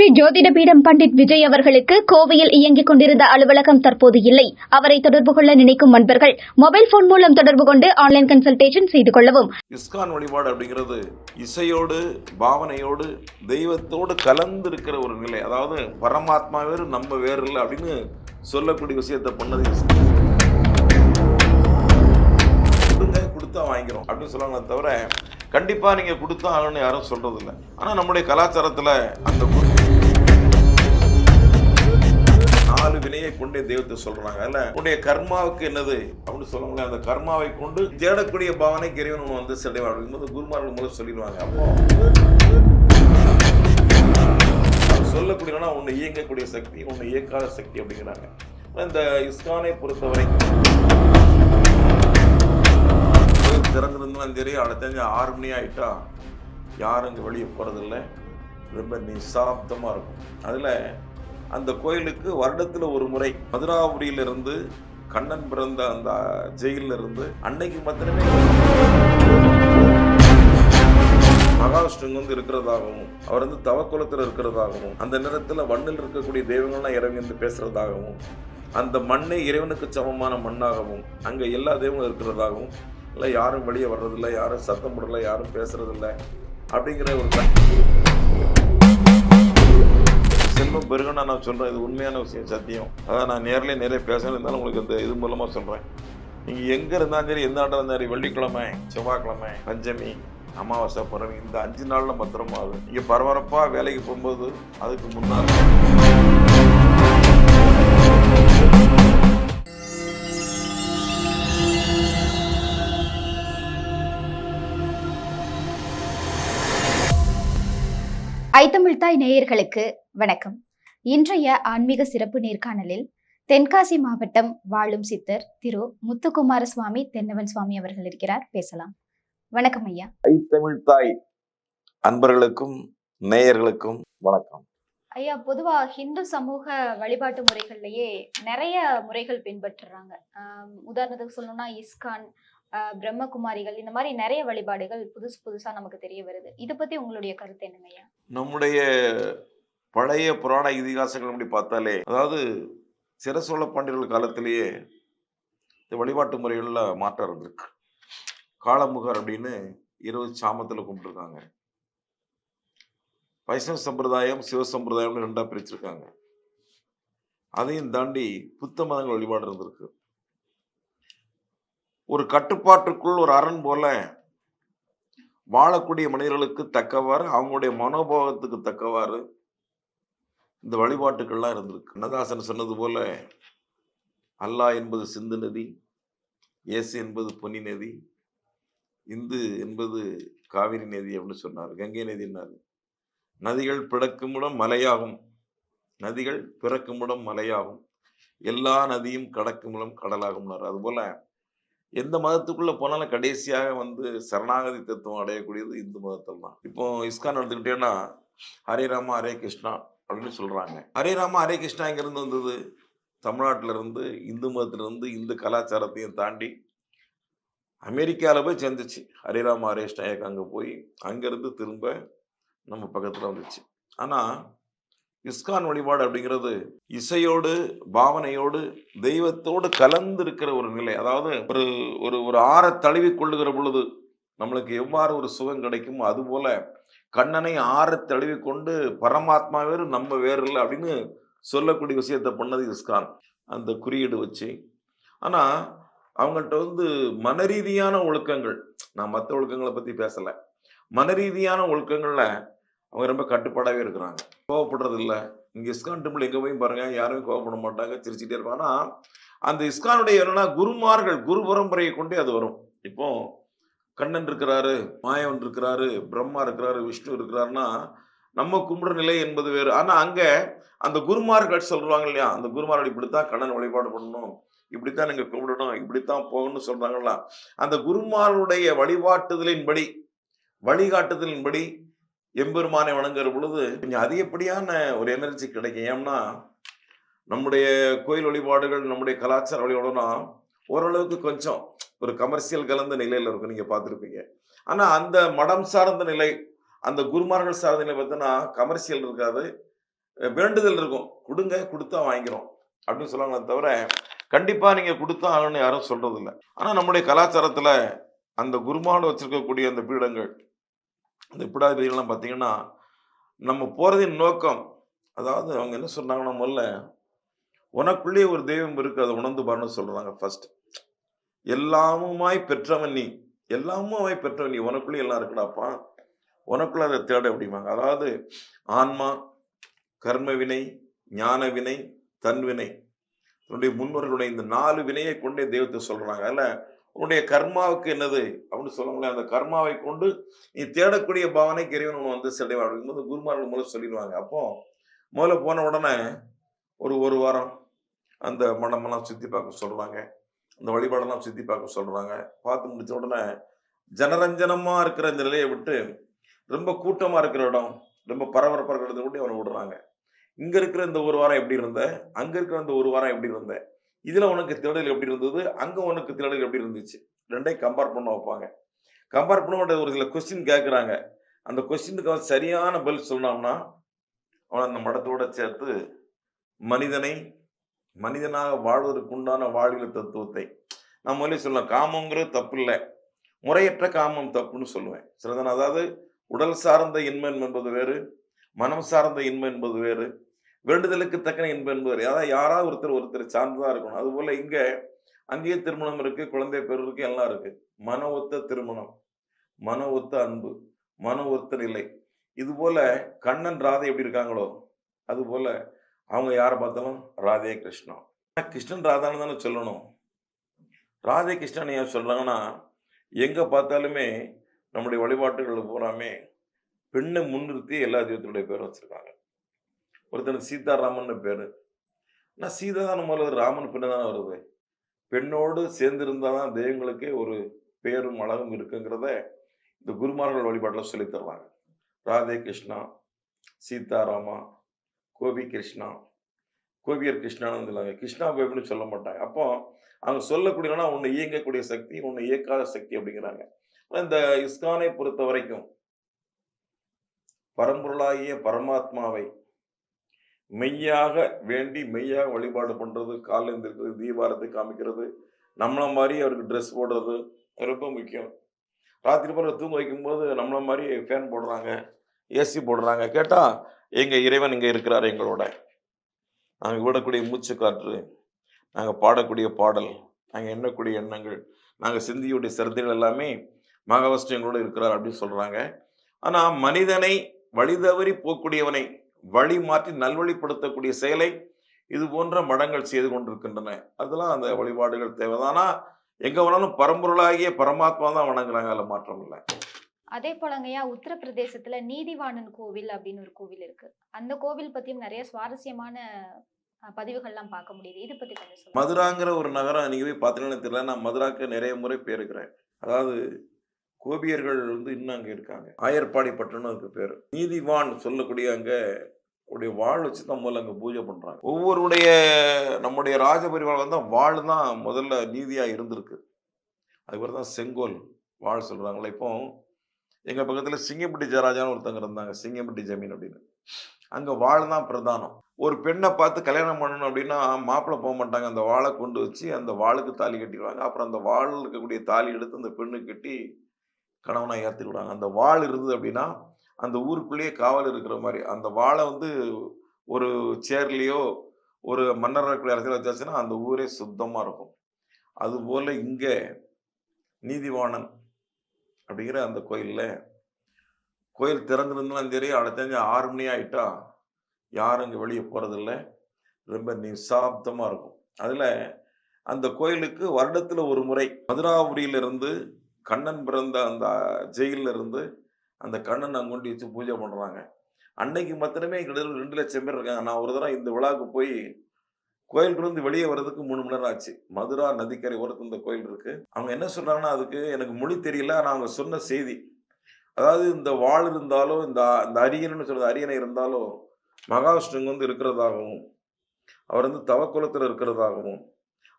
ஸ்ரீ ஜோதிடபீடம் பண்டிட் விஜய் அவர்களுக்கு கோவையில் இயங்கிக் கொண்டிருந்த அலுவலகம் தற்போது இல்லை. அவரை தொடர்பு கொள்ள நினைக்கும் நண்பர்கள் மொபைல் போன் மூலம் தொடர்பு கொண்டு ஆன்லைன் கன்சல்டேஷன் செய்து கொள்ளவும். இஸ்கான் வழிபாடு அப்படிங்கிறது இசையோடு பாவனையோடு தெய்வத்தோடு கலந்து இருக்கிற ஒரு நிலை. அதாவது பரமாத்மா வேறு நம்ம வேறு இல்லை அப்படின்னு சொல்லக்கூடிய விஷயத்தை பண்ணது கொடுத்தா வாங்கிக்கிறோம் அப்படின்னு சொல்லுவாங்களே தவிர கண்டிப்பாக நீங்கள் கொடுத்தா ஆகணும்னு யாரும் சொல்றது இல்லை ஆனால் நம்முடைய கலாச்சாரத்தில் அந்த வினையை கொண்டே தெய்வத்தை சொல்றாங்க. அல்ல உன்னுடைய கர்மாவுக்கு என்னது? அப்படின்னு சொல்லுவாங்களே அந்த கர்மாவை கொண்டு தேடக்கூடிய பாவனை இறைவன் வந்து செடைவான் அப்படிங்கும்போது குருமார்கள் முதல்ல சொல்லிடுவாங்க. அப்போ சொல்லக்கூடியனா உன்னை இயங்கக்கூடிய சக்தி உன்னை இயக்காத சக்தி அப்படிங்கிறாங்க. இந்த இஸ்கானை பொறுத்தவரை திறந்திருந்தாலும் சரி அடுத்த ஆறு மணி ஆகிட்டா யாரும் இங்கே வெளியே போகிறதில்ல ரொம்ப நிசாப்தமாக இருக்கும். அதில் அந்த கோயிலுக்கு வருடத்தில் ஒரு முறை மதுராபுரியிலிருந்து கண்ணன் பிறந்த அந்த ஜெயிலில் இருந்து அன்னைக்கு மாத்திரமே மகாவிஷ்ணு வந்து இருக்கிறதாகவும் அவர் வந்து தவக்குலத்தில் இருக்கிறதாகவும் அந்த நேரத்தில் மண்ணில் இருக்கக்கூடிய தெய்வங்கள்லாம் இறைவன் வந்து பேசுறதாகவும் அந்த மண்ணே இறைவனுக்கு சமமான மண்ணாகவும் அங்கே எல்லா தெய்வங்களும் இருக்கிறதாகவும் இல்லை யாரும் வெளியே வர்றதில்லை யாரும் சத்தம் போடலை யாரும் பேசுறதில்ல அப்படிங்கிற ஒரு செல்வம் பெருகனா நான் சொல்கிறேன் இது உண்மையான விஷயம் சத்தியம். அதான் நான் நேரில் நிறைய பேசணும் இருந்தாலும் உங்களுக்கு இந்த இது மூலமாக சொல்கிறேன் நீங்கள் எங்கே இருந்தாலும் சரி எந்த ஆண்டாக இருந்தாலும் சரி வெள்ளிக்கிழமை செவ்வாய்க்கிழமை பஞ்சமி அமாவாசை பிறவி இந்த அஞ்சு நாளில் பத்திரமா ஆகும் நீங்கள் பரபரப்பாக வேலைக்கு போகும்போது அதுக்கு முன்னால் ஐத்தமிழ்தாய் நேயர்களுக்கு வணக்கம். இன்றைய ஆன்மீக சிறப்பு நேர்காணலில் தென்காசி மாவட்டம் வாழும் சித்தர் திரு முத்துக்குமார சுவாமி தென்னவன் சுவாமி அவர்கள் இருக்கிறார். பேசலாம். வணக்கம் ஐயா. ஐத்தமிழ் தாய் அன்பர்களுக்கும் நேயர்களுக்கும் வணக்கம். ஐயா பொதுவா ஹிந்து சமூக வழிபாட்டு முறைகள்லயே நிறைய முறைகள் பின்பற்றுறாங்க. உதாரணத்துக்கு சொல்லணும்னா இஸ்கான் பிரம்மகுமாரிகள் இந்த மாதிரி நிறைய வழிபாடுகள் புதுசு புதுசா நமக்கு தெரிய வருது. இதை பத்தி உங்களுடைய கருத்து என்னங்கய்யா நம்முடைய பழைய புராண இதிகாசங்கள் அப்படி பார்த்தாலே அதாவது சிரசோழ பாண்டியர்கள் காலத்திலேயே இந்த வழிபாட்டு முறைகளில் மாற்றம் இருந்திருக்கு. காளமுகர் அப்படின்னு இருபது சாமத்தில் கும்பிட்டுருக்காங்க. வைஷ்ணவ சம்பிரதாயம் சிவ சம்பிரதாயம்னு ரெண்டாக பிரிச்சிருக்காங்க. அதையும் தாண்டி புத்த மதங்கள் வழிபாடு இருந்திருக்கு. ஒரு கட்டுப்பாட்டுக்குள் ஒரு அரண் போல வாழக்கூடிய மனிதர்களுக்கு தக்கவாறு அவங்களுடைய மனோபாவத்துக்கு தக்கவாறு இந்த வழிபாட்டுக்கள்லாம் இருந்திருக்கு. கண்ணதாசன் சொன்னது போல அல்லாஹ் என்பது சிந்து நதி இயேசு என்பது பொன்னி நதி இந்து என்பது காவிரி நதி அப்படின்னு சொன்னார் கங்கை நதினார் நதிகள் பிறக்குமிடம் மலையாகும். நதிகள் பிறக்குமிடம் மலையாகும். எல்லா நதியும் கடக்குமிடம் கடலாகும்னார். அதுபோல எந்த மதத்துக்குள்ள போனாலும் கடைசியாக வந்து சரணாகதி தத்துவம் அடையக்கூடியது இந்து மதத்தில் தான் இப்போ இஸ்கான் எடுத்துக்கிட்டேன்னா ஹரே ராமா ஹரே கிருஷ்ணா அப்படின்னு சொல்றாங்க. ஹரே ராமா ஹரே கிருஷ்ணா இங்கிருந்து வந்தது? தமிழ்நாட்டில இருந்து இந்து மதத்துல இருந்து இந்து கலாச்சாரத்தையும் தாண்டி அமெரிக்காவில் போய் சேர்ந்துச்சு. ஹரே ராமா ஹரே கிருஷ்ணா அங்கே போய் அங்கேருந்து திரும்ப நம்ம பக்கத்தில் வந்துச்சு. ஆனால் இஸ்கான் வழிபாடு அப்படிங்கிறது இசையோடு பாவனையோடு தெய்வத்தோடு கலந்து இருக்கிற ஒரு நிலை. அதாவது ஒரு ஒரு ஒரு ஆற தழுவி கொள்ளுகிற பொழுது நம்மளுக்கு எவ்வாறு ஒரு சுகம் கிடைக்குமோ அதுபோல கண்ணனை ஆற தழுவி கொண்டு பரமாத்மா வேறு நம்ம வேறு இல்லை அப்படின்னு சொல்லக்கூடிய விஷயத்தை பண்ணது இஸ்கான். அந்த குறியீடு வச்சு. ஆனால் அவங்கள்ட்ட வந்து மனரீதியான ஒழுக்கங்கள் நான் மற்ற ஒழுக்கங்களை பற்றி பேசலை. மனரீதியான ஒழுக்கங்களில் அவங்க ரொம்ப கட்டுப்பாடாகவே இருக்கிறாங்க. கோவப்படுறது இல்லை. இங்கே இஸ்கான் டெம்பிள் எங்கே போய் பாருங்கள் யாருமே கோவப்பட மாட்டாங்க சிரிச்சுட்டே இருப்பாங்க. ஆனால் அந்த இஸ்கானுடைய என்னென்னா குருமார்கள் குரு பரம்பரையை கொண்டே அது வரும். இப்போ கண்ணன் இருக்கிறாரு மாயவன் இருக்கிறாரு பிரம்மா இருக்கிறாரு விஷ்ணு இருக்கிறாருன்னா நம்ம கும்பிடுற நிலை என்பது வேறு. ஆனால் அங்கே அந்த குருமார்கள் சொல்கிறாங்க இல்லையா? அந்த குருமார்கள் இப்படித்தான் கண்ணன் வழிபாடு பண்ணணும் இப்படித்தான் நீங்கள் கும்பிடணும் இப்படித்தான் போகணும்னு சொல்கிறாங்களா அந்த குருமாருடைய வழிபாட்டுதலின்படி வழிகாட்டுதலின்படி எம்பெருமானை வணங்குற பொழுது கொஞ்சம் அதிகப்படியான ஒரு எனர்ஜி கிடைக்கும். ஏன்னா நம்முடைய கோயில் வழிபாடுகள் நம்முடைய கலாச்சார வழிபாடுனா ஓரளவுக்கு கொஞ்சம் ஒரு கமர்ஷியல் கலந்த நிலையில இருக்கும். நீங்க பார்த்துருப்பீங்க. ஆனா அந்த மடம் சார்ந்த நிலை அந்த குருமார்கள் சார்ந்த நிலை பார்த்தோன்னா கமர்ஷியல் இருக்காது. வேண்டுதல் இருக்கும். கொடுங்க கொடுத்தா வாங்கிக்கிறோம். அப்படின்னு சொல்லுவாங்களே தவிர கண்டிப்பாக நீங்கள் கொடுத்தா ஆகணும்னு யாரும் சொல்றது இல்லை ஆனால் நம்முடைய கலாச்சாரத்தில் அந்த குருமாவில் வச்சிருக்கக்கூடிய அந்த பீடங்கள் அந்த பீடாதிபதிகள்லாம் பார்த்தீங்கன்னா நம்ம போகிறதின் நோக்கம் அதாவது அவங்க என்ன சொன்னாங்கன்னா முதல்ல உனக்குள்ளே ஒரு தெய்வம் இருக்கு அதை உணர்ந்து பாருன்னு சொல்கிறாங்க ஃபர்ஸ்ட் எல்லாமுமாய் பெற்றவன் நீ எல்லாமுமாய் பெற்றவன் நீ உனக்குள்ளே எல்லாம் இருக்குடாப்பா? உனக்குள்ள அதை தேட அப்படிம்பாங்க. அதாவது ஆன்மா கர்ம வினை ஞான வினை தன்வினை தன்னுடைய முன்னோர்களுடைய இந்த நாலு வினையை கொண்டே தெய்வத்தை சொல்றாங்க. அதில் உன்னுடைய கர்மாவுக்கு என்னது? அப்படின்னு சொல்லுங்களேன். அந்த கர்மாவை கொண்டு நீ தேடக்கூடிய பாவனைக்கு இறைவன் உன்னை வந்து செடைவா அப்படிங்கும்போது குருமார்கள் முதல்ல சொல்லிடுவாங்க. அப்போ முதல்ல போன உடனே ஒரு ஒரு வாரம் அந்த மண்டமெல்லாம் சுற்றி பார்க்க சொல்கிறாங்க அந்த வழிபாடெல்லாம் சுற்றி பார்க்க சொல்கிறாங்க பார்த்து முடிச்ச உடனே ஜனரஞ்சனமாக இருக்கிற இந்த நிலையை விட்டு ரொம்ப கூட்டமாக இருக்கிற இடம் ரொம்ப பரபரப்பாக இருக்கிறத இடத்த விட்டு அவனை விடுறாங்க. இங்கே இருக்கிற இந்த ஒரு வாரம் எப்படி இருந்த? அங்கே இருக்கிற இந்த ஒரு வாரம் எப்படி இருந்தேன் இதில் உனக்கு தேடல் எப்படி இருந்தது? அங்கே உனக்கு தேடல் எப்படி இருந்துச்சு? ரெண்டையும் கம்பேர் பண்ண வைப்பாங்க. கம்பேர் பண்ண ஒரு சில கொஸ்டின் கேட்குறாங்க அந்த கொஸ்டினுக்கு அவன் சரியான பதில் சொன்னான்னா அவன் அந்த மடத்தோட சேர்த்து மனிதனை மனிதனாக வாழ்வதற்கு உண்டான வாழ்வியல் தத்துவத்தை நான் முதல்ல சொல்லலாம். காமங்கிறது தப்பு இல்லை. முறையற்ற காமம் தப்புன்னு சொல்லுவேன். சிலதன் அதாவது உடல் சார்ந்த இன்மம் என்பது வேறு மனம் சார்ந்த இன்மம் என்பது வேறு. வேண்டுதலுக்கு தக்கன இன்பம் என்பவர். அதாவது யாராவது ஒருத்தர் ஒருத்தர் சார்ந்துதான் இருக்கணும். அதுபோல இங்க அங்கேயே திருமணம் இருக்கு குழந்தை பெரு இருக்கு எல்லாம் இருக்கு. மன ஒத்த திருமணம் மன ஒத்த அன்பு மன ஒத்த நிலை. இது போல கண்ணன் ராதை எப்படி இருக்காங்களோ அது போல அவங்க யாரை பார்த்தாலும் ராதே கிருஷ்ணா. கிருஷ்ணன் ராதான்னு தானே சொல்லணும். ராதே கிருஷ்ணன் ஏன் சொல்றாங்கன்னா எங்க பார்த்தாலுமே நம்முடைய வழிபாட்டுகள் பூராமே பெண்ணை முன்னிறுத்தி எல்லா தெய்வத்தினுடைய பேர் வச்சிருக்காங்க. ஒருத்தனுக்கு சீதாராமன் பேர். நான் சீதா தான் முதல்ல ராமன் பின்ன தானே வருது. பெண்ணோடு சேர்ந்திருந்தால் தான் தெய்வங்களுக்கே ஒரு பேரும் அழகும் இருக்குங்கிறத இந்த குருமார்கள் வழிபாட்டில் சொல்லித் தர்றாங்க ராதே கிருஷ்ணா சீதாராமா கோபி கிருஷ்ணா கோபியர் கிருஷ்ணான்னு சொல்லுவாங்க. கிருஷ்ணா கோபின்னு சொல்ல மாட்டாங்க. அப்போ அவங்க சொல்லக்கூடியனா ஒன்று இயங்கக்கூடிய சக்தி ஒன்று இயக்காத சக்தி அப்படிங்கிறாங்க. இந்த இஸ்கானை பொறுத்த வரைக்கும் பரம்பொருளாகிய பரமாத்மாவை மெய்யாக வேண்டி மெய்யாக வழிபாடு பண்ணுறது காலில் எழுந்திருக்கிறது தீபாரத்தை காமிக்கிறது நம்மளை மாதிரி அவருக்கு ட்ரெஸ் போடுறது ரொம்ப முக்கியம். ராத்திரி போகிற தூங்க வைக்கும்போது நம்மளை மாதிரி ஃபேன் போடுறாங்க ஏசி போடுறாங்க. கேட்டால் எங்கள் இறைவன் இங்கே இருக்கிறார் எங்களோட. நாங்கள் விடக்கூடிய மூச்சு காற்று நாங்கள் பாடக்கூடிய பாடல் நாங்கள் எண்ணக்கூடிய எண்ணங்கள் நாங்கள் சிந்தியுடைய சிரத்தைகள் எல்லாமே மகாவஸ்து எங்களோட இருக்கிறார் அப்படின்னு சொல்கிறாங்க ஆனால் மனிதனை வழிதவறி போக்கூடியவனை வழி மாற்றி நல்வழிப்படுத்தக்கூடிய செயலை இது போன்ற மடங்கள் செய்து கொண்டிருக்கின்றன. அதெல்லாம் அந்த வழிபாடுகள் தேவைதானா. எங்க வேணாலும் பரம்பொருளாகிய பரமாத்மா தான் வணங்குறாங்க. அதில் மாற்றம் இல்லை. அதே போலங்கய்யா உத்தரப்பிரதேசத்துல நீதிவாணன் கோவில் அப்படின்னு ஒரு கோவில் இருக்கு. அந்த கோவில் பத்தியும் நிறைய சுவாரஸ்யமான பதிவுகள்லாம் பார்க்க முடியுது. இதை பத்தி கொஞ்சம் மதுராங்கிற ஒரு நகரம் நீங்க போய் பார்த்தீங்கன்னு தெரியல. நான் மதுராக்கு நிறைய முறை போயிருக்கிறேன். அதாவது கோபியர்கள் வந்து இன்னும் அங்கே இருக்காங்க. ஆயர்பாடி பட்டணம் அதுக்கு பேர். நீதிவான் சொல்லக்கூடிய அங்கே உடைய வாழ் வச்சு தான் முதல்ல அங்கே பூஜை பண்ணுறாங்க ஒவ்வொருடைய நம்முடைய ராஜபரிவாரம் வந்து வாழ் தான் முதல்ல நீதியாக இருந்திருக்கு. அதுக்கு தான் செங்கோல் வாழ் சொல்கிறாங்களே இப்போ எங்கள் பக்கத்தில் சிங்கப்பட்டி ஜராஜான்னு ஒருத்தங்க இருந்தாங்க. சிங்கம்பட்டி ஜமீன் அப்படின்னு. அங்கே வாழ் தான் பிரதானம். ஒரு பெண்ணை பார்த்து கல்யாணம் பண்ணணும் அப்படின்னா மாப்பிள்ளை போக மாட்டாங்க. அந்த வாழை கொண்டு வச்சு அந்த வாளுக்கு தாலி கட்டிடுவாங்க. அப்புறம் அந்த வாழில் இருக்கக்கூடிய தாலி எடுத்து அந்த பெண்ணு கட்டி கணவனாக ஏற்றி விடுவாங்க. அந்த வாள் இருந்தது அப்படின்னா அந்த ஊருக்குள்ளேயே காவல் இருக்கிற மாதிரி அந்த வாழை வந்து ஒரு சேர்லேயோ ஒரு மன்னர்களுடைய அரசியல் வச்சாச்சுன்னா அந்த ஊரே சுத்தமாக இருக்கும். அதுபோல் இங்கே நீதிவாணன் அப்படிங்கிற அந்த கோயிலில் கோயில் திறந்துருந்தாலும் சரி அடுத்த ஆறு மணி ஆகிட்டா யாரும் இங்கே வெளியே போகிறதில்ல ரொம்ப நிசாப்தமாக இருக்கும். அதில் அந்த கோயிலுக்கு வருடத்தில் ஒரு முறை மதுராபுரியிலிருந்து கண்ணன் பிறந்த அந்த ஜெயிலில் இருந்து அந்த கண்ணன் அங்கொண்டு வச்சு பூஜை பண்ணுறாங்க அன்னைக்கு மாத்திரமே கிட்டத்தட்ட ரெண்டு லட்சம் பேர் இருக்காங்க. நான் ஒரு தடவை இந்த விழாவுக்கு போய் கோயிலிருந்து வெளியே வர்றதுக்கு மூணு மணி நேரம் ஆச்சு. மதுரா நதிக்கரை ஓரத்து இந்த கோயில் இருக்கு. அவங்க என்ன சொல்றாங்கன்னா அதுக்கு எனக்கு மொழி தெரியல. ஆனால் அவங்க சொன்ன செய்தி அதாவது இந்த வாழ் இருந்தாலும் இந்த இந்த அரியன்னு சொல்றது அரியணை இருந்தாலும் மகாவிஷ்ணுங்க வந்து இருக்கிறதாகவும் அவர் வந்து தவக்குலத்தில் இருக்கிறதாகவும்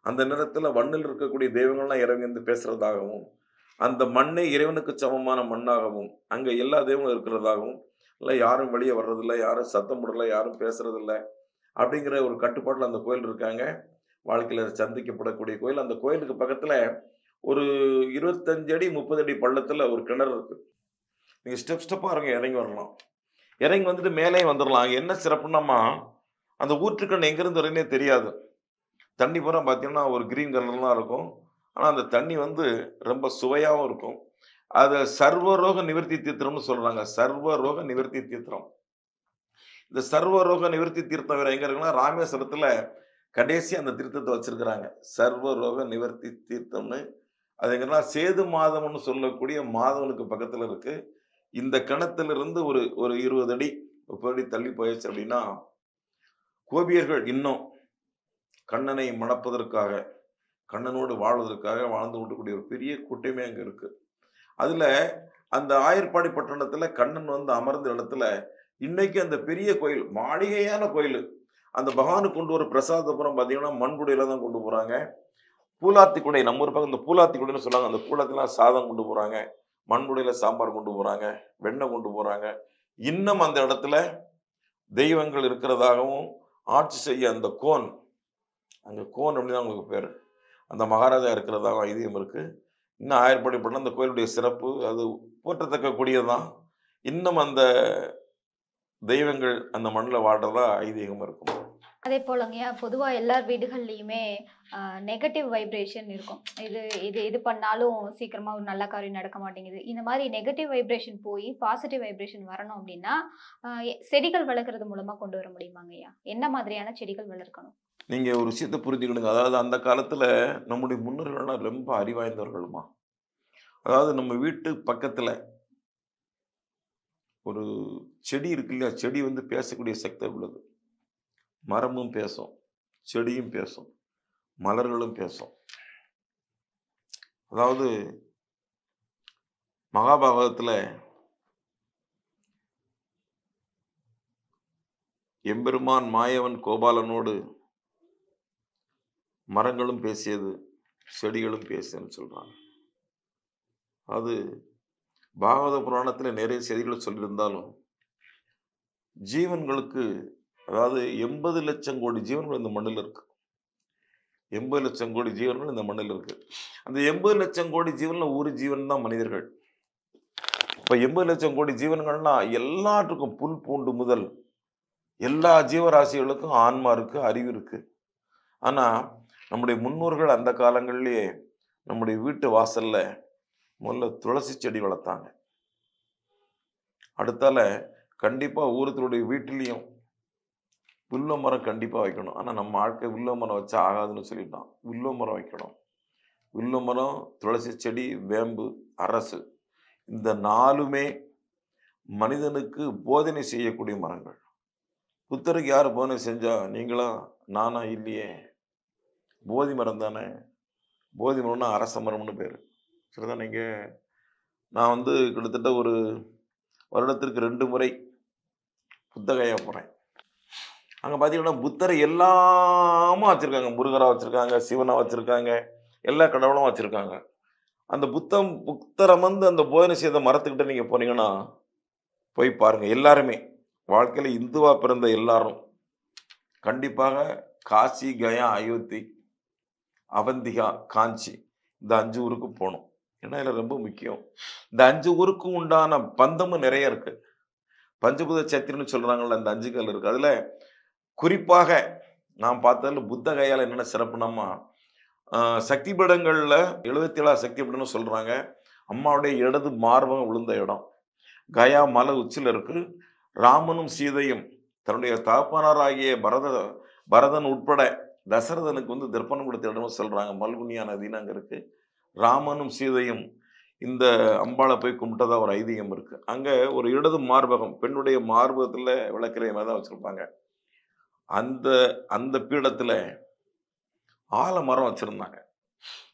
அந்த நேரத்தில் வண்ணில் இருக்கக்கூடிய தெய்வங்கள்லாம் இறங்கி வந்து பேசுறதாகவும் அந்த மண்ணை இறைவனுக்கு சமமான மண்ணாகவும் அங்கே எல்லா தெய்வங்களும் இருக்கிறதாகவும் இல்லை யாரும் வெளியே வர்றதில்லை யாரும் சத்தம் போடல யாரும் பேசுறதில்ல அப்படிங்கிற ஒரு கட்டுப்பாட்டில் அந்த கோயில் இருக்காங்க. வாழ்க்கையில் சந்திக்கப்படக்கூடிய கோயில். அந்த கோயிலுக்கு பக்கத்தில் ஒரு இருபத்தஞ்சு அடி முப்பது அடி பள்ளத்தில் ஒரு கிணறு இருக்குது நீங்கள் ஸ்டெப் ஸ்டெப்பாக இருங்க இறங்கி வரலாம். இறங்கி வந்துட்டு மேலே வந்துடலாம் என்ன சிறப்புன்னாமா அந்த ஊற்றுக்கண் எங்கேருந்து வரேன்னே தெரியாது. தண்ணி பூரா பார்த்தீங்கன்னா ஒரு கிரீன் கலர்லாம் இருக்கும். ஆனால் அந்த தண்ணி வந்து ரொம்ப சுவையாகவும் இருக்கும். அதை சர்வரோக நிவர்த்தி தீர்த்தம்னு சொல்கிறாங்க சர்வரோக நிவர்த்தி தீர்த்தம். இந்த சர்வரோக நிவர்த்தி தீர்த்தம் வேறு எங்கே இருக்குன்னா ராமேஸ்வரத்தில் கடைசி அந்த தீர்த்தத்தை வச்சுருக்கிறாங்க. சர்வரோக நிவர்த்தி தீர்த்தம்னு. அது எங்கன்னா சேது மாதம்னு சொல்லக்கூடிய மாதவனுக்கு பக்கத்தில் இருக்குது இந்த கிணத்திலிருந்து ஒரு ஒரு இருபது அடி முப்பது அடி தள்ளி போயிடுச்சு அப்படின்னா கோபியர்கள் இன்னும் கண்ணனை மணப்பதற்காக கண்ணனோடு வாழ்வதற்காக வாழ்ந்து கொண்டுக்கூடிய ஒரு பெரிய கூட்டமே அங்கே இருக்குது அதில் அந்த ஆயர்பாடி பட்டணத்தில் கண்ணன் வந்து அமர்ந்த இடத்துல இன்னைக்கு அந்த பெரிய கோயில் மாளிகையான கோயில். அந்த பகவானுக்கு கொண்டு வர பிரசாதபுரம் பார்த்தீங்கன்னா மண்புடையில தான் கொண்டு போகிறாங்க பூலாத்தி குடை நம்ம ஒரு பக்கம் இந்த பூலாத்தி குடைன்னு சொல்லுவாங்க அந்த பூலாத்திலாம் சாதம் கொண்டு போகிறாங்க மண்புடையில் சாம்பார் கொண்டு போகிறாங்க வெண்ணெய் கொண்டு போகிறாங்க இன்னும் அந்த இடத்துல தெய்வங்கள் இருக்கிறதாகவும் ஆட்சி செய்ய அந்த கோன். அங்கே கோன் அப்படின்னு தான் உங்களுக்கு பேர். அந்த மகாராஜா இருக்கிறதா ஐதீகம் இருக்குது இன்னும் ஆயர்படி பண்ண அந்த கோயிலுடைய சிறப்பு அது போற்றத்தக்க கூடியதுதான். இன்னும் அந்த தெய்வங்கள் அந்த மண்ணில் வாடுறதா ஐதீகம் இருக்கும். அதே போலங்கய்யா பொதுவாக எல்லார் வீடுகள்லையுமே நெகட்டிவ் வைப்ரேஷன் இருக்கும். இது இது இது பண்ணாலும் சீக்கிரமாக ஒரு நல்ல காரியம் நடக்க மாட்டேங்குது. இந்த மாதிரி நெகட்டிவ் வைப்ரேஷன் போய் பாசிட்டிவ் வைப்ரேஷன் வரணும் அப்படின்னா செடிகள் வளர்க்குறது மூலமாக கொண்டு வர முடியுமாங்கய்யா என்ன மாதிரியான செடிகள் வளர்க்கணும்? நீங்கள் ஒரு விஷயத்தை புரிஞ்சுக்கணுங்க. அதாவது அந்த காலத்தில் நம்முடைய முன்னோர்கள்லாம் ரொம்ப அறிவாய்ந்தவர்களுமா? அதாவது நம்ம வீட்டு பக்கத்தில் ஒரு செடி இருக்கு இல்லையா? செடி வந்து பேசக்கூடிய சக்தி உள்ளது. மரமும் பேசும் செடியும் பேசும் மலர்களும் பேசும். அதாவது மகாபாரதத்தில் எம்பெருமான் மாயவன் கோபாலனோடு மரங்களும் பேசியது செடிகளும் பேசியதுன்னு சொல்கிறாங்க அது பாகவத புராணத்தில் நிறைய செய்திகளை சொல்லியிருந்தாலும் ஜீவன்களுக்கு அதாவது எண்பது லட்சம் கோடி ஜீவன்கள் இந்த மண்ணில் இருக்கு. எண்பது லட்சம் கோடி ஜீவன்கள் இந்த மண்ணில் இருக்கு. அந்த எண்பது லட்சம் கோடி ஜீவன்ல ஒரு ஜீவன் தான் மனிதர்கள். இப்போ எண்பது லட்சம் கோடி ஜீவன்கள்னா எல்லாற்றுக்கும் புல் பூண்டு முதல் எல்லா ஜீவராசிகளுக்கும் ஆன்மா இருக்கு அறிவு இருக்கு. ஆனா நம்முடைய முன்னோர்கள் அந்த காலங்கள்லயே நம்முடைய வீட்டு வாசல்ல முதல்ல துளசி செடி வளர்த்தாங்க. அடுத்தால கண்டிப்பா ஒவ்வொருத்தருடைய வீட்டிலையும் வில்வ மரம் கண்டிப்பாக வைக்கணும். ஆனால் நம்ம ஆட்கள் வில்வ மரம் வச்சா ஆகாதுன்னு சொல்லிட்டான் வில்வ மரம் வைக்கணும். வில்வ மரம் துளசி செடி வேம்பு அரசு. இந்த நாலுமே மனிதனுக்கு போதனை செய்யக்கூடிய மரங்கள். புத்தருக்கு யார் போதனை செஞ்சா நீங்களா நானா இல்லையே? போதி மரம் தானே? போதி மரம்னா அரச மரம்னு பேர். சரிதான் நீங்க? நான் வந்து கிட்டத்தட்ட ஒரு வருடத்திற்கு ரெண்டு முறை புத்தகையாக போகிறேன் அங்கே பார்த்தீங்கன்னா புத்தரை எல்லாமும் வச்சுருக்காங்க. முருகராக வச்சுருக்காங்க சிவனாக வச்சுருக்காங்க எல்லா கடவுளும் வச்சுருக்காங்க. அந்த புத்தம் புத்தரை அமர்ந்து அந்த போதனை செய்த மரத்துக்கிட்ட நீங்கள் போனீங்கன்னா போய் பாருங்கள் எல்லாருமே வாழ்க்கையில் இந்துவாக பிறந்த எல்லாரும் கண்டிப்பாக காசி கயா அயோத்தி அவந்திகா காஞ்சி இந்த அஞ்சு ஊருக்கு போகணும். ஏன்னா இதில் ரொம்ப முக்கியம். இந்த அஞ்சு ஊருக்கும் உண்டான பந்தமும் நிறைய இருக்குது பஞ்சபூத சத்திரம்னு சொல்றாங்கல்ல அந்த அஞ்சு கல் இருக்குது அதில் குறிப்பாக நான் பார்த்ததுல புத்த கையால் என்னென்ன சிறப்புனாமா சக்தி பீடங்களில் எழுபத்தி ஏழா சக்தி பீடம்னு சொல்கிறாங்க அம்மாவுடைய இடது மார்பகம் விழுந்த இடம். கயா மலை உச்சியில் இருக்கு. ராமனும் சீதையும் தன்னுடைய தகப்பனாராகிய பரத பரதன் உட்பட தசரதனுக்கு வந்து தர்ப்பணம் கொடுத்த இடம்னு சொல்கிறாங்க மல்குனியா நதின்னு அங்கே இருக்குது ராமனும் சீதையும் இந்த அம்பாளை போய் கும்பிட்டதா ஒரு ஐதீகம் இருக்குது அங்கே ஒரு இடது மார்பகம் பெண்ணுடைய மார்பகத்தில் விளக்கிற மாதிரி தான் வச்சுருப்பாங்க. அந்த அந்த பீடத்தில் ஆலமரம் வச்சுருந்தாங்க.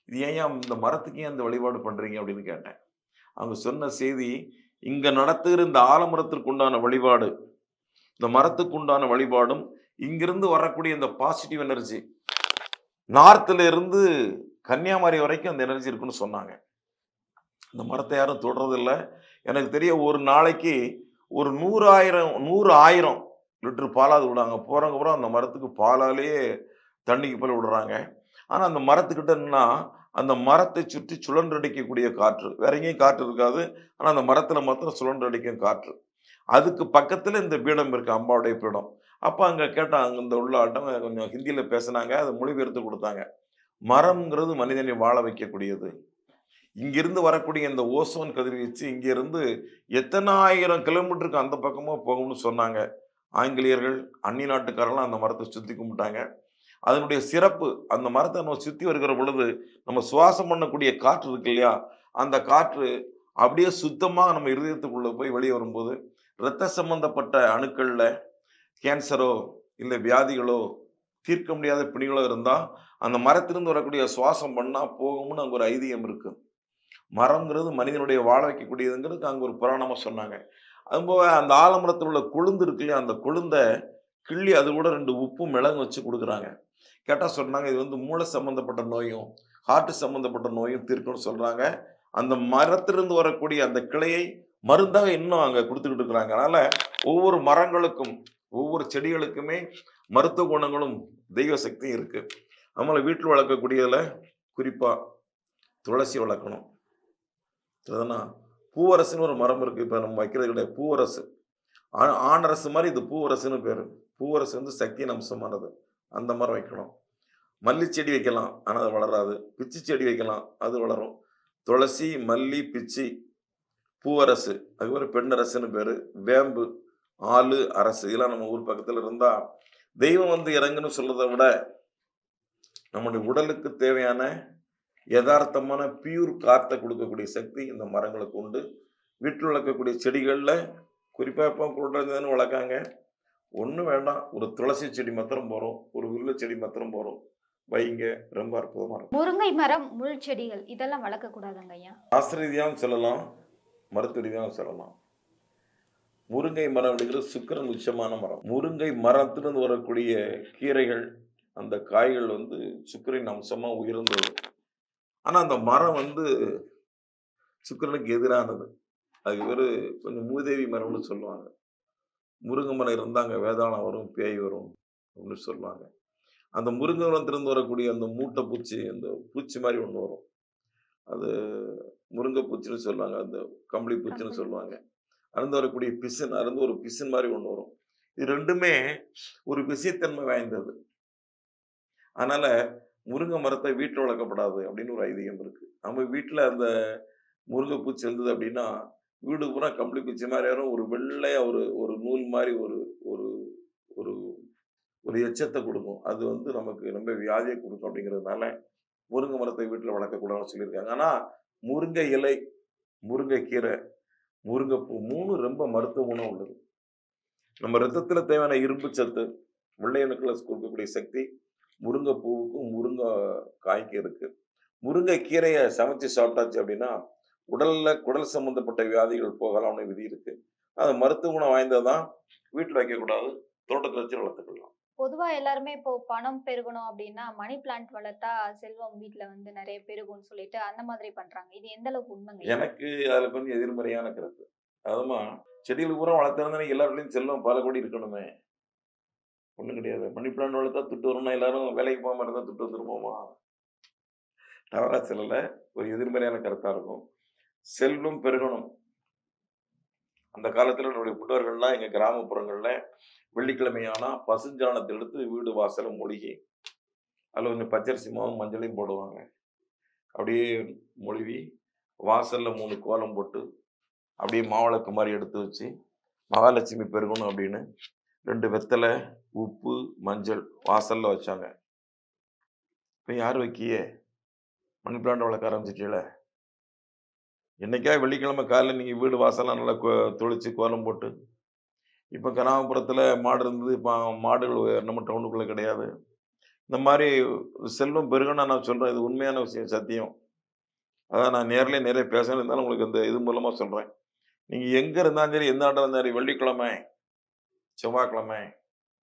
இது ஏன் இந்த மரத்துக்கு ஏன் இந்த வழிபாடு பண்ணுறீங்க அப்படின்னு கேட்டேன். அவங்க சொன்ன செய்தி இங்கே நடத்துகிற இந்த ஆலமரத்திற்கு உண்டான வழிபாடு இந்த மரத்துக்கு உண்டான வழிபாடும் இங்கிருந்து வரக்கூடிய இந்த பாசிட்டிவ் எனர்ஜி நார்த்தில் இருந்து கன்னியாகுமரி வரைக்கும் அந்த எனர்ஜி இருக்குன்னு சொன்னாங்க. இந்த மரத்தை யாரும் தொடுறதில்ல. எனக்கு தெரிய ஒரு நாளைக்கு ஒரு நூறாயிரம் நூறு ஆயிரம் லிட்டர் பாலாவது விடுவாங்க போகிறவங்க பூரா அந்த மரத்துக்கு பாலாலேயே தண்ணிக்கு போல விடுறாங்க. ஆனால் அந்த மரத்துக்கிட்டன்னா அந்த மரத்தை சுற்றி சுழன்றடிக்கக்கூடிய காற்று. வேற எங்கேயும் காற்று இருக்காது. ஆனால் அந்த மரத்தில் மாத்திரம் சுழன்றடிக்கும் காற்று. அதுக்கு பக்கத்தில் இந்த பீடம் இருக்கு அம்பாவுடைய பீடம். அப்போ அங்கே கேட்டால் அங்கே இந்த உள்ள ஆட்டம் கொஞ்சம் ஹிந்தியில் பேசுனாங்க அதை மொழிபெயர்த்து கொடுத்தாங்க. மரம்ங்கிறது மனிதனை வாழ வைக்கக்கூடியது. இங்கிருந்து வரக்கூடிய இந்த ஓசோன் கதிர்வீச்சு இங்கிருந்து எத்தனாயிரம் கிலோமீட்டருக்கு அந்த பக்கமாக போகும்னு சொன்னாங்க. ஆங்கிலேயர்கள் அந்நி நாட்டுக்காரெல்லாம் அந்த மரத்தை சுற்றி கும்பிட்டாங்க. அதனுடைய சிறப்பு அந்த மரத்தை நம்ம சுற்றி வருகிற பொழுது நம்ம சுவாசம் பண்ணக்கூடிய காற்று இருக்கு இல்லையா? அந்த காற்று அப்படியே சுத்தமாக நம்ம இருதயத்துக்குள்ளே போய் வெளியே வரும்போது இரத்த சம்பந்தப்பட்ட அணுக்களில் கேன்சரோ இல்லை வியாதிகளோ தீர்க்க முடியாத பிணிகளோ இருந்தால் அந்த மரத்திலிருந்து வரக்கூடிய சுவாசம் பண்ணால் போகும்னு அங்கே ஒரு ஐதீகம் இருக்குது மரம்ங்கிறது மனிதனுடைய வாழ வைக்கக்கூடியதுங்கிறது அங்கே ஒரு புராணமாக சொன்னாங்க. அதுபோக அந்த ஆலமரத்தில் உள்ள கொழுந்து இருக்கு இல்லையா அந்த கொழுந்தை கிள்ளி அது கூட ரெண்டு உப்பும் மிளகு வச்சு கொடுக்குறாங்க. கேட்டால் சொன்னாங்க இது வந்து மூளை சம்மந்தப்பட்ட நோயும் ஹார்ட் சம்மந்தப்பட்ட நோயும் தீர்க்கும்னு சொல்கிறாங்க அந்த மரத்திலிருந்து வரக்கூடிய அந்த கிளையை மருந்தாக இன்னும் அங்கே கொடுத்துக்கிட்டு இருக்கிறாங்க. அதனால் ஒவ்வொரு மரங்களுக்கும் ஒவ்வொரு செடிகளுக்குமே மருத்துவ குணங்களும் தெய்வ சக்தியும் இருக்குது நம்மளை வீட்டில் வளர்க்கக்கூடியதில் குறிப்பாக துளசி வளர்க்கணும். சரிதானா பூவரசுன்னு ஒரு மரம் இருக்குது இப்போ நம்ம வைக்கிறது கிடையாது. பூவரசு. ஆ- ஆணரசு மாதிரி இது பூவரசுன்னு பேர். பூவரசு வந்து சக்தியின் அம்சமானது. அந்த மரம் வைக்கணும். மல்லி செடி வைக்கலாம். ஆனால் அது வளராது. பிச்சி செடி வைக்கலாம். அது வளரும். துளசி மல்லி பிச்சி பூவரசு. அதுக்கப்புறம் பெண்ணரசுன்னு பேர். வேம்பு ஆளு அரசு. இதெல்லாம் நம்ம ஊர் பக்கத்தில் இருந்தால் தெய்வம் வந்து இறங்குன்னு சொல்றதை விட நம்முடைய உடலுக்கு தேவையான யதார்த்தமான பியூர் காற்றை கொடுக்கக்கூடிய சக்தி இந்த மரங்களுக்கு உண்டு. வீட்டில் வளர்க்கக்கூடிய செடிகளில் குறிப்பாக இப்போ குருடன்னு வளர்க்காங்க. ஒன்றும் வேண்டாம் ஒரு துளசி செடி மாத்திரம் போகிறோம் ஒரு வில்லு செடி மாத்திரம் போகிறோம் வைங்க ரொம்ப அற்புதமாக இருக்கும். முருங்கை மரம் முள் செடிகள் இதெல்லாம் வளர்க்க கூடாதுங்க ஐயா. சாஸ்திர ரீதியாகவும் சொல்லலாம் மருத்துவ ரீதியாகவும் சொல்லலாம். முருங்கை மரம் அப்படிங்கிறது சுக்கிரன் உச்சமான மரம். முருங்கை மரத்திலிருந்து வரக்கூடிய கீரைகள் அந்த காய்கள் வந்து சுக்கிரன் அம்சமாக உயர்ந்தது ஆனால் அந்த மரம் வந்து சுக்கிரனுக்கு எதிரானது. அதுக்கு பேர் கொஞ்சம் மூதேவி மரம்னு சொல்லுவாங்க. முருங்கை மரம் இருந்தாங்க வேதாளம் வரும் பேய் வரும் அப்படின்னு சொல்லுவாங்க. அந்த முருங்கை மரத்திலிருந்து வரக்கூடிய அந்த மூட்டை பூச்சி அந்த பூச்சி மாதிரி ஒன்று வரும். அது முருங்கை பூச்சின்னு சொல்லுவாங்க அந்த கம்பளி பூச்சின்னு. சொல்லுவாங்க. அருந்து வரக்கூடிய பிசின் அருந்து ஒரு பிசின் மாதிரி ஒன்று வரும். இது ரெண்டுமே ஒரு விஷயத்தன்மை வாய்ந்தது. அதனால முருங்கை மரத்தை வீட்டில் வளர்க்கப்படாது அப்படின்னு ஒரு ஐதீகம் இருக்கு. நம்ம வீட்டில் அந்த முருங்கை பூச்சி இருந்தது அப்படின்னா வீடு பூரா கம்பளி பூச்சி மாதிரி யாரும் ஒரு வெள்ளையா ஒரு ஒரு நூல் மாதிரி ஒரு ஒரு ஒரு ஒரு எச்சத்தை கொடுக்கும். அது வந்து நமக்கு ரொம்ப வியாதியை கொடுக்கும் அப்படிங்கிறதுனால முருங்கை மரத்தை வீட்டில் வளர்க்கக்கூடாதுன்னு சொல்லியிருக்காங்க. ஆனால் முருங்கை இலை முருங்கை கீரை முருங்கைப்பூ மூணு ரொம்ப மருத்துவ குணம் உள்ளது. நம்ம ரத்தத்தில் தேவையான இரும்பு சத்து வெள்ளையணுக்களை கொடுக்கக்கூடிய சக்தி முருங்கைப்பூவுக்கும் முருங்கை காய்க்கு இருக்கு. முருங்கை கீரையை சமைச்சு சாப்பிட்டாச்சு அப்படின்னா உடல்ல குடல் சம்பந்தப்பட்ட வியாதிகள் போகலாம்னு விதி இருக்கு. அது மருத்துவ குணம் வாய்ந்ததான் வீட்டில் வைக்கக்கூடாது தோட்டத்தில் வச்சு வளர்த்துக்கலாம். பொதுவா எல்லாருமே இப்போ பணம் பெருகணும் அப்படின்னா மணி பிளான்ட் வளர்த்தா செல்வம் வீட்ல வந்து நிறைய பெருகும்னு சொல்லிட்டு அந்த மாதிரி பண்றாங்க. இது எந்த அளவுக்கு உண்மைங்க? எனக்கு அதில் கொஞ்சம் எதிர்மறையான கருத்து. அதுமா செடிகள் பூரா வளர்த்துறதுனா எல்லாருடையும் செல்வம் பல கோடி இருக்கணுமே. ஒன்றும் கிடையாது. மணி பிளான் வளர்த்தா துட்டு வரணும்னா எல்லாரும் வேலைக்கு போகாம இருந்தால் துட்டு வந்துருப்போமா தவறா செல்லல. ஒரு எதிர்மறையான கருத்தா இருக்கும். செல்வம் பெருகணும். அந்த காலத்தில் நம்முடைய முன்னோர்கள்லாம் எங்கள் கிராமப்புறங்களில் வெள்ளிக்கிழமையானா பசுஞ்சாணத்தை எடுத்து வீடு வாசலை மொழிகி அதில் கொஞ்சம் பச்சரிசி மாவும் மஞ்சளையும் போடுவாங்க. அப்படியே மொழிவி வாசலில் மூணு கோலம் போட்டு அப்படியே மாவிளக்கு மாதிரி எடுத்து வச்சு மகாலட்சுமி பெருகணும் அப்படின்னு ரெண்டு வெத்தலை உப்பு மஞ்சள் வாசல்ல வச்சாங்க. இப்போ யார் வைக்கியே? மணி பிளான்ட் வளர்க்க ஆரம்பிச்சிட்டீங்கள என்னைக்கா வெள்ளிக்கிழமை காலையில் நீங்கள் வீடு வாசல்லாம் நல்லா கோ தொளிச்சு கோலம் போட்டு. இப்போ கிராமப்புறத்தில் மாடு இருந்தது இப்போ மாடுகள் நம்ம டவுனுக்குள்ளே கிடையாது. இந்த மாதிரி செல்வம் பெருகணும் நான் சொல்கிறேன் இது உண்மையான விஷயம் சத்தியம். அதான் நான் நேரில் நிறைய பேசணும் இருந்தாலும் உங்களுக்கு இந்த இது மூலமாக சொல்கிறேன் நீங்கள் எங்கே இருந்தாலும் சரி எந்த ஆட்டம் இருந்தாலும் வெள்ளிக்கிழமை செவ்வாய்க்கிழமை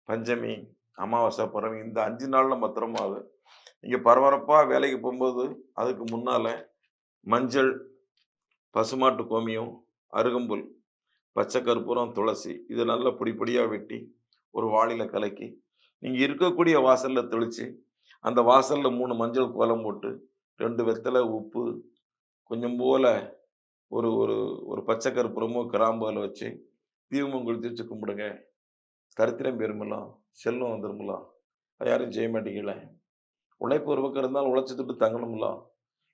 பஞ்சமி அமாவாசை பிறவி இந்த அஞ்சு நாளில் மாத்திரமா இங்கே நீங்கள் பரபரப்பாக வேலைக்கு போகும்போது அதுக்கு முன்னால் மஞ்சள் பசுமாட்டு கோமியம் அருகம்புல் பச்சை கற்பூரம் துளசி இதை நல்லா பொடிப்பொடியாக வெட்டி ஒரு வாளியில் கலக்கி நீங்கள் இருக்கக்கூடிய வாசலில் தெளித்து அந்த வாசலில் மூணு மஞ்சள் கோலம் போட்டு ரெண்டு வெத்தலை உப்பு கொஞ்சம் போல ஒரு ஒரு ஒரு பச்சை கற்பூரமோ கிராம்பு அதில் வச்சு தீபமும் குளித்து வச்சு கும்பிடுங்க. தரித்திரம் பெருமலாம் செல்வம் வந்துருமலாம். யாரும் செய்ய மாட்டேங்கல உழைப்பு ஒரு பக்கம் இருந்தாலும் உழைச்சி துட்டு தங்கணும்லாம்.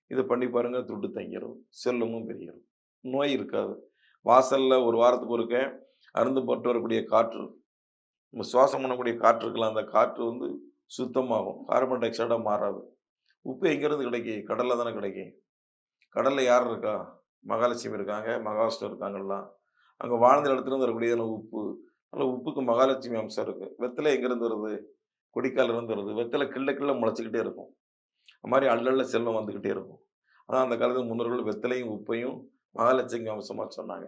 இதை பண்ணி பாருங்க துட்டு தங்கிடும் செல்வமும் பெருகிடும் நோய் இருக்காது. வாசல்ல ஒரு வாரத்துக்கு ஒருக்க அருந்து போட்டு வரக்கூடிய காற்று. நம்ம சுவாசம் பண்ணக்கூடிய காற்று இருக்கலாம். அந்த காற்று வந்து சுத்தமாகும். கார்பன் டை ஆக்சைடாக மாறாது. உப்பு எங்கேருந்து கிடைக்கி? கடலில் தானே கிடைக்கி. கடலில் யார் இருக்கா? மகாலட்சுமி இருக்காங்க மகாவிஷ்ணு இருக்காங்கலாம் அங்கே வாழ்ந்த இடத்துல இருந்து வரக்கூடியதான உப்பு. அதில் உப்புக்கு மகாலட்சுமி அம்சம் இருக்குது வெத்தலை எங்கேருந்து வருது? கொடிக்கால் இருந்து வருது. வெத்தலை கிள்ள கிள்ள முளைச்சிக்கிட்டே இருக்கும். அது மாதிரி அள்ளல்ல செல்வம் வந்துக்கிட்டே இருக்கும். அதான் அந்த காலத்தில் முன்னோர்கள் வெத்தலையும் உப்பையும் மகாலட்சுமி அம்சமாக சொன்னாங்க.